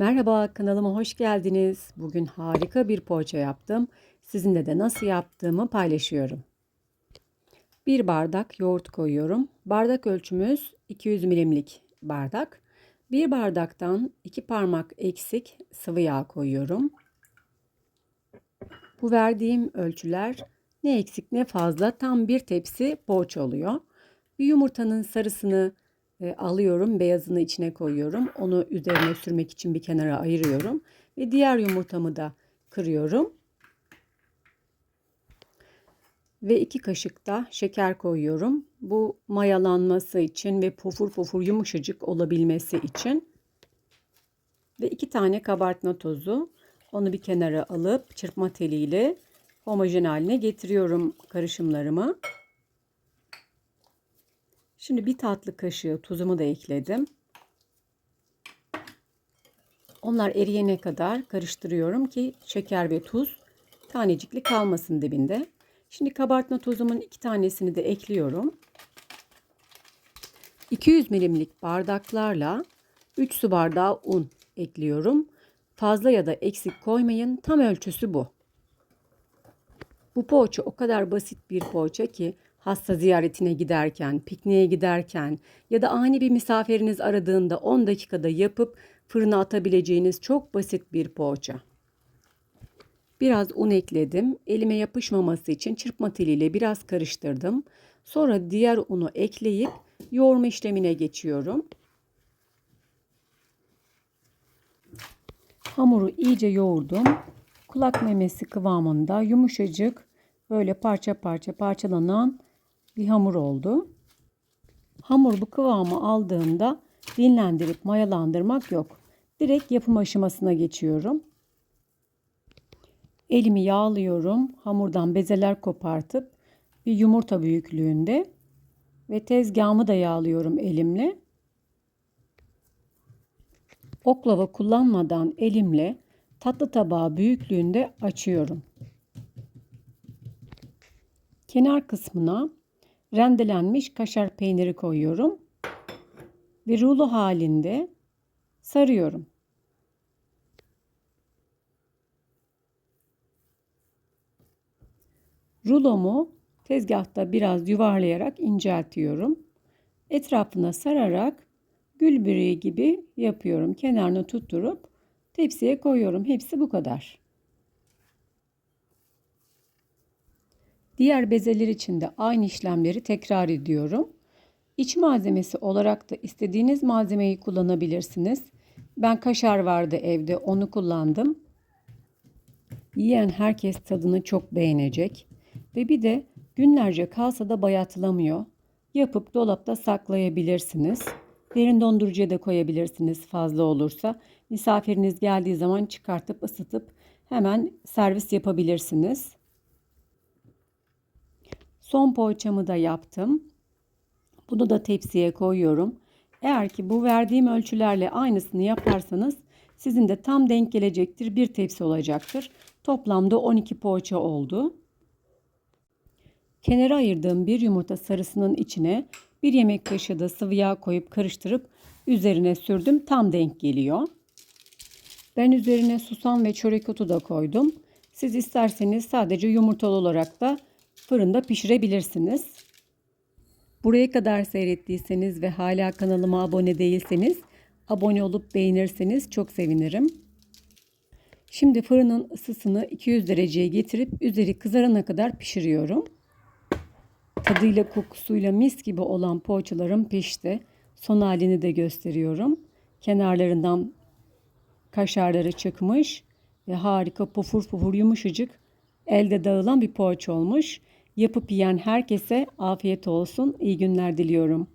Merhaba kanalıma hoş geldiniz. Bugün harika bir poğaça yaptım. Sizinle de nasıl yaptığımı paylaşıyorum. Bir bardak yoğurt koyuyorum. Bardak ölçümüz 200 milimlik bardak. Bir bardaktan iki parmak eksik sıvı yağ koyuyorum. Bu verdiğim ölçüler ne eksik ne fazla tam bir tepsi poğaça oluyor. Bir yumurtanın sarısını e, alıyorum, beyazını içine koyuyorum. Onu üzerine sürmek için bir kenara ayırıyorum ve diğer yumurtamı da kırıyorum. Ve iki kaşık da şeker koyuyorum. Bu mayalanması için ve pofur pofur yumuşacık olabilmesi için. Ve iki tane kabartma tozu. Onu bir kenara alıp çırpma teliyle homojen haline getiriyorum karışımlarımı. Şimdi bir tatlı kaşığı tuzumu da ekledim. Onlar eriyene kadar karıştırıyorum ki şeker ve tuz tanecikli kalmasın dibinde. Şimdi kabartma tozumun iki tanesini de ekliyorum. 200 milimlik bardaklarla 3 su bardağı un ekliyorum. Fazla ya da eksik koymayın. Tam ölçüsü bu. Bu poğaça o kadar basit bir poğaça ki hasta ziyaretine giderken, pikniğe giderken ya da ani bir misafiriniz aradığında 10 dakikada yapıp fırına atabileceğiniz çok basit bir poğaça. Biraz un ekledim. Elime yapışmaması için çırpma teliyle biraz karıştırdım. Sonra diğer unu ekleyip yoğurma işlemine geçiyorum. Hamuru iyice yoğurdum. Kulak memesi kıvamında yumuşacık böyle parça parça parçalanan bir hamur oldu. Hamur bu kıvamı aldığında dinlendirip mayalandırmak yok. Direkt yapım aşamasına geçiyorum. Elimi yağlıyorum. Hamurdan bezeler kopartıp bir yumurta büyüklüğünde ve tezgahımı da yağlıyorum elimle. Oklava kullanmadan elimle tatlı tabağı büyüklüğünde açıyorum. Kenar kısmına rendelenmiş kaşar peyniri koyuyorum ve rulo halinde sarıyorum. Rulomu tezgahta biraz yuvarlayarak inceltiyorum. Etrafına sararak gül böreği gibi yapıyorum. Kenarını tutturup tepsiye koyuyorum. Hepsi bu kadar. Diğer bezeler için de aynı işlemleri tekrar ediyorum. İç malzemesi olarak da istediğiniz malzemeyi kullanabilirsiniz. Ben kaşar vardı evde onu kullandım. Yiyen herkes tadını çok beğenecek. Ve bir de günlerce kalsa da bayatlamıyor. Yapıp dolapta saklayabilirsiniz. Derin dondurucuya da koyabilirsiniz fazla olursa. Misafiriniz geldiği zaman çıkartıp ısıtıp hemen servis yapabilirsiniz. Son poğaçamı da yaptım. Bunu da tepsiye koyuyorum. Eğer ki bu verdiğim ölçülerle aynısını yaparsanız sizin de tam denk gelecektir. Bir tepsi olacaktır. Toplamda 12 poğaça oldu. Kenara ayırdığım bir yumurta sarısının içine bir yemek kaşığı da sıvı yağ koyup karıştırıp üzerine sürdüm. Tam denk geliyor. Ben üzerine susam ve çörek otu da koydum. Siz isterseniz sadece yumurtalı olarak da fırında pişirebilirsiniz. Buraya kadar seyrettiyseniz ve hala kanalıma abone değilseniz abone olup beğenirseniz çok sevinirim. Şimdi fırının ısısını 200 dereceye getirip üzeri kızarana kadar pişiriyorum. Tadıyla kokusuyla mis gibi olan poğaçalarım pişti. Son halini de gösteriyorum. Kenarlarından kaşarları çıkmış ve harika pufur pufur yumuşacık elde dağılan bir poğaça olmuş. Yapıp yiyen herkese afiyet olsun. İyi günler diliyorum.